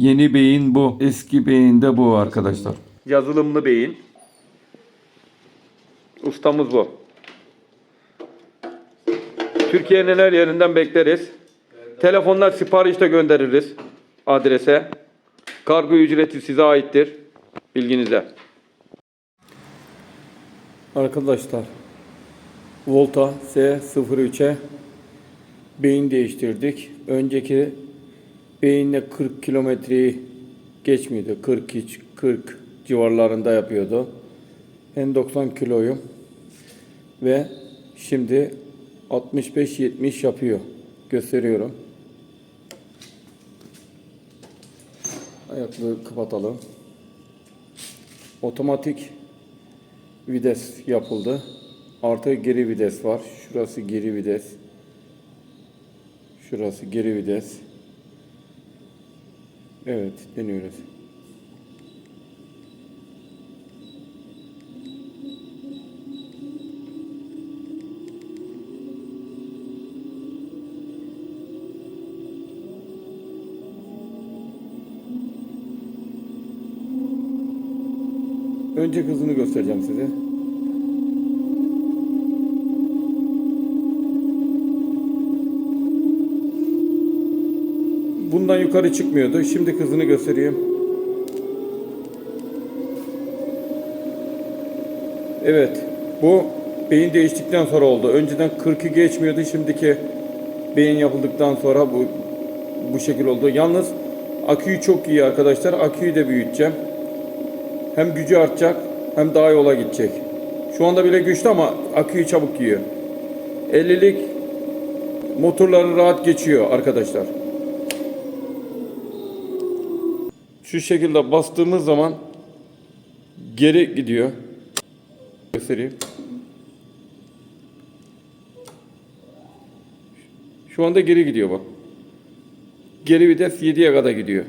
Yeni beyin bu. Eski beyin de bu arkadaşlar. Yazılımlı beyin. Ustamız bu. Türkiye'nin her yerinden bekleriz. Telefonlar siparişte göndeririz adrese. Kargo ücreti size aittir. Bilginize. Arkadaşlar Volta S03'e beyin değiştirdik. Önceki beyinle 40 kilometreyi geçmiyordu. 43 40 civarlarında yapıyordu. Ben 90 kiloyum ve şimdi 65-70 yapıyor. Gösteriyorum. Ayaklığı kapatalım. Otomatik vites yapıldı. Artı geri vites var. Şurası geri vites. Şurası geri vites. Evet, deniyoruz. Önce hızını göstereceğim size. Bundan yukarı çıkmıyordu. Şimdi hızını göstereyim. Evet. Bu beyin değiştikten sonra oldu. Önceden 40'ı geçmiyordu. Şimdiki beyin yapıldıktan sonra bu bu şekil oldu. Yalnız aküyü çok iyi arkadaşlar. Aküyü de büyüteceğim. Hem gücü artacak hem daha yola gidecek. Şu anda bile güçlü ama aküyü çabuk yiyor. 50'lik motorları rahat geçiyor arkadaşlar. Şu şekilde bastığımız zaman geri gidiyor. Göstereyim. Şu anda geri gidiyor bak. Geri vites 7'ye kadar gidiyor.